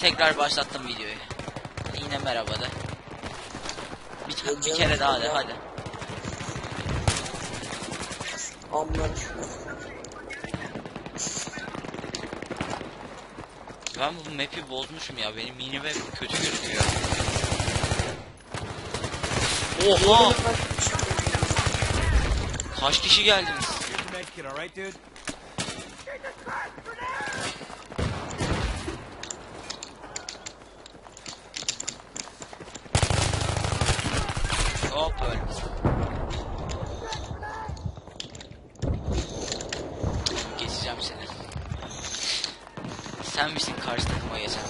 tekrar başlattım videoyu. Yine merhaba de. Bir, bir kere daha de hadi. Amlar. Ben bu map'i bozmuşum ya. Benim mini map kötü gözüküyor. Oha! Kaç kişi geldiniz? Hop öyle. Geçeceğim seni. Sen misin karşı takıma geçen?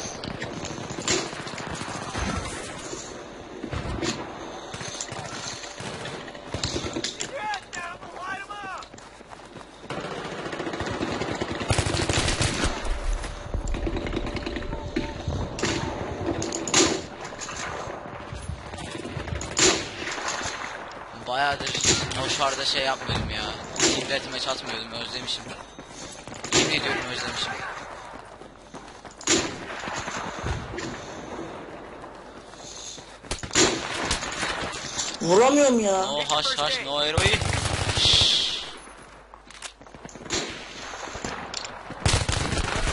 Noşar'da şey yapmıyordum ya. Devletime çatmıyordum özlemişim. Yemin ediyorum özlemişim. Vuramıyorum ya. No haş haş no eroin. Şşş.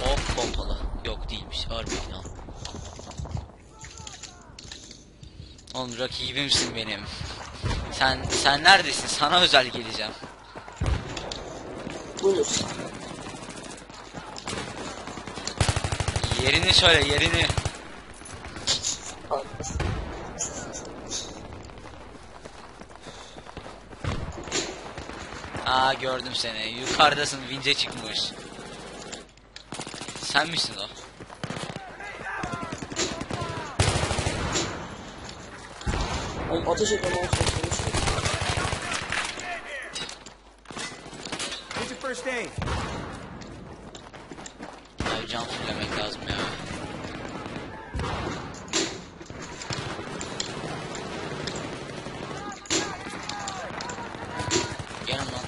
Hop pompalı. Yok değilmiş. Harbi final. Oğlum rakibimsin benim. Sen sen neredesin? Sana özel geleceğim. Buyur. Yerini söyle yerini. Aa gördüm seni. Yukarıdasın vince çıkmış. Sen misin o? Oğlum ateş etmem olsun. Your first aid. Abi can fullemek lazım ya. Gel lan.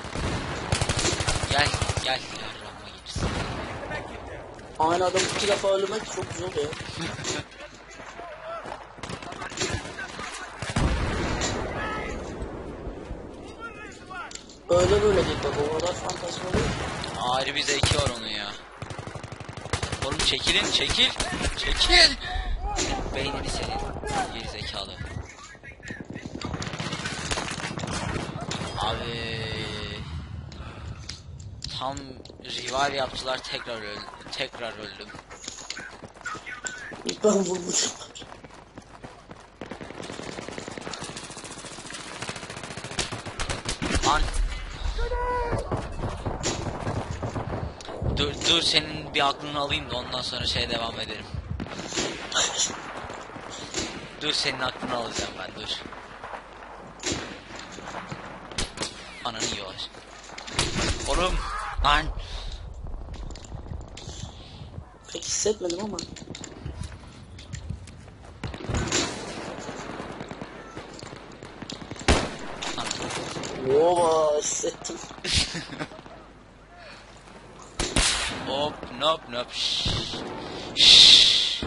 Gel gel. Yarrağıma girsin. Aynı adam iki defa ölmek çok güzel oluyor. Öyle böyle değil bak o kadar fantazma değil. Ayrı bir zevki var onun ya. Oğlum çekilin çekil. Çekil. Beynini senin. Geri zekalı. Abi. Tam rival yaptılar tekrar öldüm. Tekrar öldüm. Ben vurmuşum. Lan. Dur senin bir aklını alayım da ondan sonra şey devam ederim. Dur senin aklını alacağım ben dur. Ananı yiyorlar. Oğlum lan Pek hissetmedim ama. Ova hissettim. hop nop nop şşş. Şşş.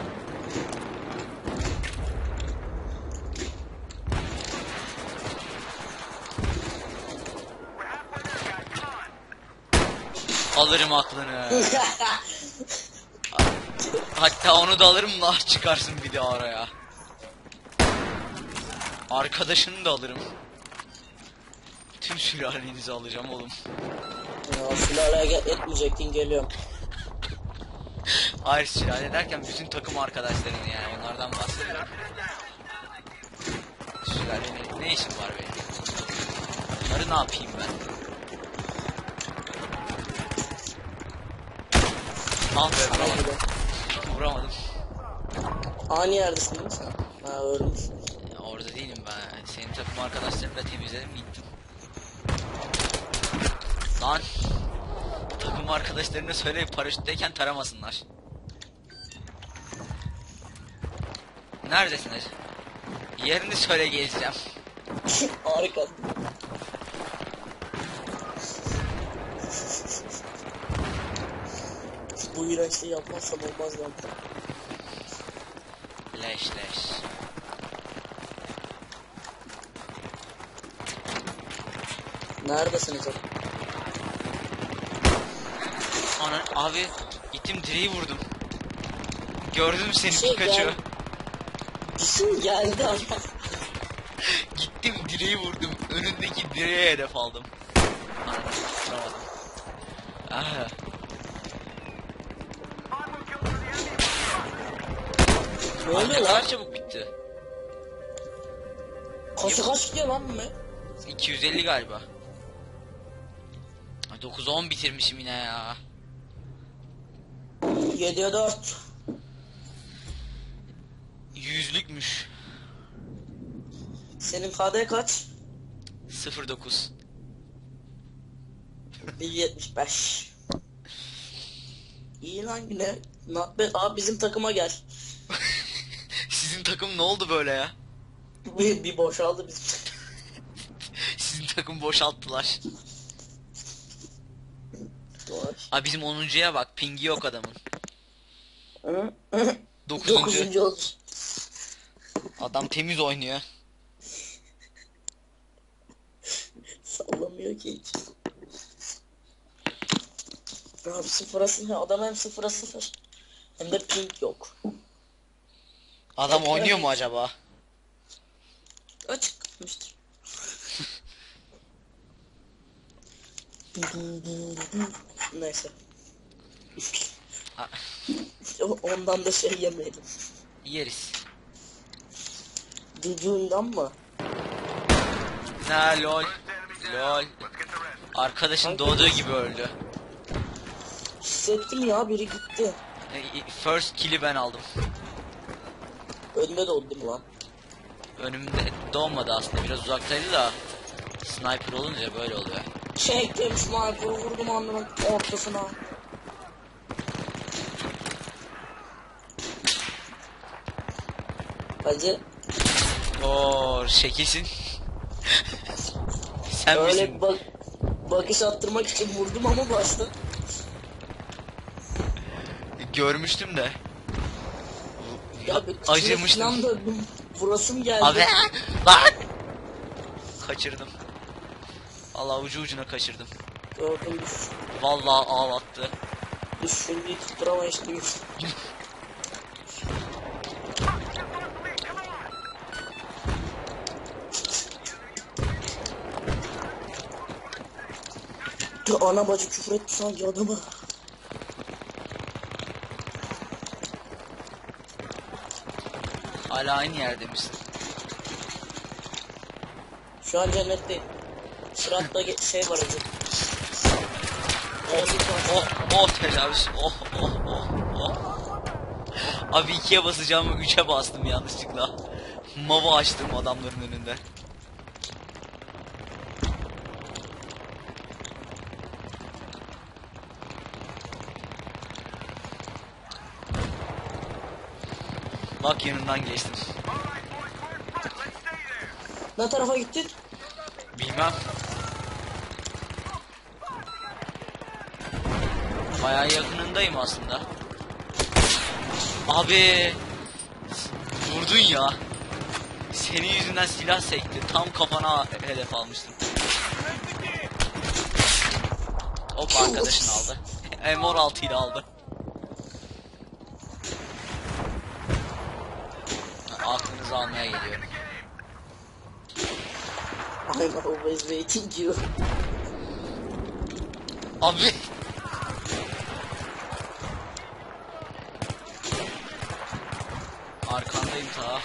Alırım aklını. Hatta onu da alırım lah çıkarsın bir de araya. Arkadaşını da alırım. Tüm sülalenizi alacağım oğlum. ya sülaleye etmeyecektin geliyorum. Hayır sülale derken bütün takım arkadaşlarını yani onlardan bahsediyorum. Sülale ne, ne işim var benim? Bunları ne yapayım ben? Ah be vuramadım. Vuramadım. Ani yerdesin değil mi sen? Ha ölmüş. Ya Orada değilim ben. Senin takım arkadaşlarını da temizledim gittim. Lan. Takım arkadaşlarına söyle paraşütteyken taramasınlar. Neredesin hacı? Yerini söyle geleceğim. Harika. Bu iğrençliği yapmazsam olmaz lan. Leş leş. Neredesiniz oğlum? Ana abi gittim direği vurdum. Gördüm seni Şey, Pikachu. gel. Bizim geldi ama. Gittim direği vurdum. Önündeki direğe hedef aldım. Ah. Ne oluyor lan? kadar çabuk bitti. Kaçı kaç gidiyor lan map? 250 galiba. 9-10 bitirmişim yine ya. 7'ye 4. Yüzlükmüş. Senin KD kaç? 09. 1.75. İyi lan yine. Abi bizim takıma gel. Sizin takım ne oldu böyle ya? Bir, bir boşaldı bizim. Sizin takım boşalttılar. Doğru. Abi bizim 10.ya bak. Pingi yok adamın. 9. Dokuzuncu oldu. Adam temiz oynuyor. Sallamıyor ki hiç. Abi sıfıra sıfır. Adam hem sıfıra sıfır. Hem de ping yok. Adam oynuyor mu acaba? Açık kalmıştır. Neyse. O- Ondan da şey yemeyelim. yeriz. Düdüğünden mı? Ha lol. Lol. Arkadaşın doğduğu gibi öldü. Hissettim ya biri gitti. E, First kill'i ben aldım. Önde de oldu lan. Önümde doğmadı aslında biraz uzaktaydı da. Sniper olunca böyle oluyor. Çektim sniper'ı vurdum anlamın ortasına. Hacı Oo şekilsin. Sen öyle misin? bak bakış attırmak için vurdum ama başta. Görmüştüm de. Ya bir Acımıştım. Döndüm. Vurasım geldi. Abi lan. Kaçırdım. Allah ucu ucuna kaçırdım. Gördüm. Vallahi ağlattı. Düşündüğü tutturamayış Ya Ana bacı küfür etti sanki adama. Hala aynı yerde misin? Şu an cennetteyim. Sıratta ge- şey var acı. Oh oh telaş. Oh oh oh oh. Abi ikiye basacağımı üçe bastım yanlışlıkla. Mava açtım adamların önünde. Bak yanından geçtim. Ne tarafa gittin? Bilmem. Bayağı yakınındayım aslında. Abi vurdun ya. Senin yüzünden silah sekti. Tam kafana hedef almıştım. Hop arkadaşın aldı. M16 ile aldı. Aklınızı almaya geliyorum. I'm always waiting you. Abi. Arkandayım ta.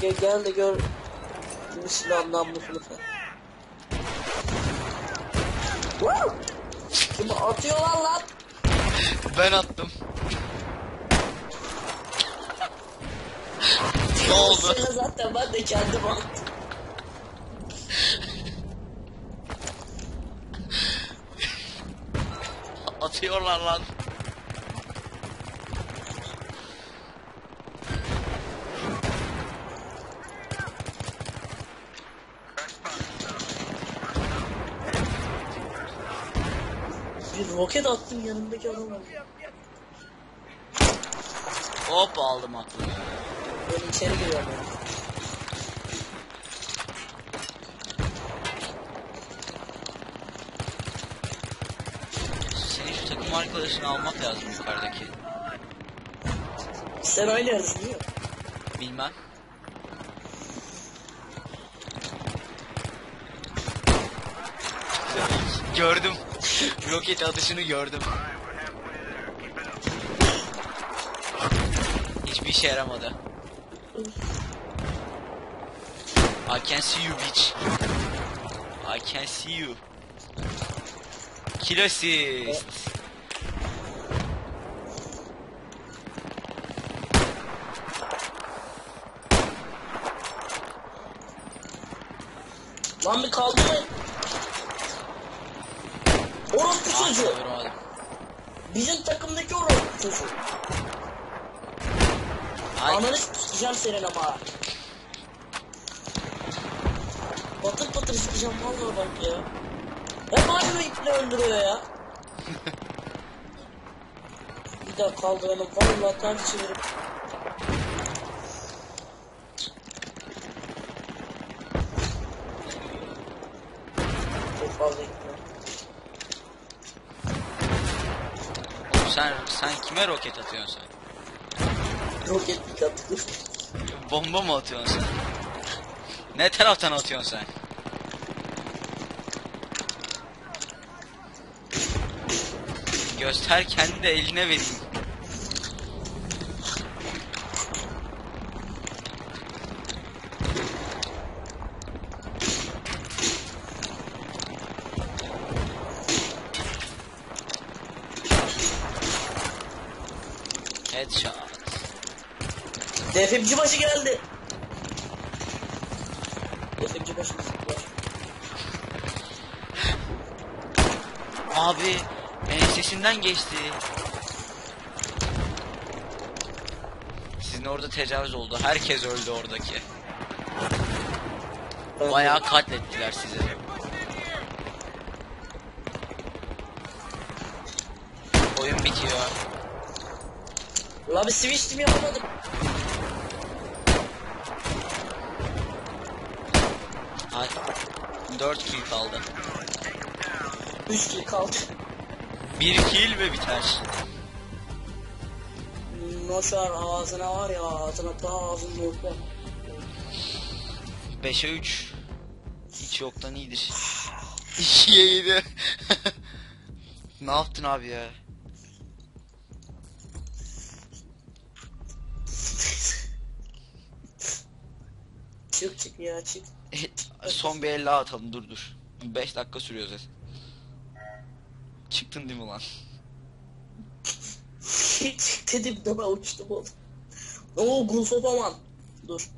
Gel, gel de gör. Kılıfı. Woo! Kimi atıyorlar lan? Ben attım. Ne oldu? Zaten ben de kendim attım. Atıyorlar lan. Bir roket attım yanımdaki adama. Hop aldım aklını. Ben içeri giriyorum ya. Senin şu takım arkadaşını almak lazım yukarıdaki. Sen oynarız değil mi? Bilmem. gördüm. Roket atışını gördüm. Hiçbir işe yaramadı. I can see you bitch. I can see you. Kill assist. Lan bir kaldı mı? Orospu Ah, çocuğu. Bizim takımdaki orospu çocuğu. Ananı sikeceğim senin ama. Patır patır sikeceğim vallahi bak ya. Hep aynı iple öldürüyor ya. bir daha kaldıralım vallahi ters çevirip. Çok fazla gitti. oğlum sen sen kime roket atıyorsun sen? Roket bir attı. Bomba mı atıyorsun sen? Ne taraftan atıyorsun sen? Göster kendi de eline vereyim. Başı geldi. Defimci başı. Abi ensesinden geçti. Sizin orada tecavüz oldu. Herkes öldü oradaki. Bayağı katlettiler sizi. Oyun bitiyor. La bir switch team yapamadım. Ay, 4 kill kaldı. 3 kill kaldı. 1 kill ve biter. Noşar ağzına var ya ağzına ta ağzını yokla. 5'e 3. Hiç yoktan iyidir. 2'ye 7. ne yaptın abi ya? Çık çık ya çık. Son bir el daha atalım dur dur. 5 dakika sürüyor zaten. Çıktın değil mi lan? dedim de ben uçtum oğlum. Oo Gulsopaman. Dur.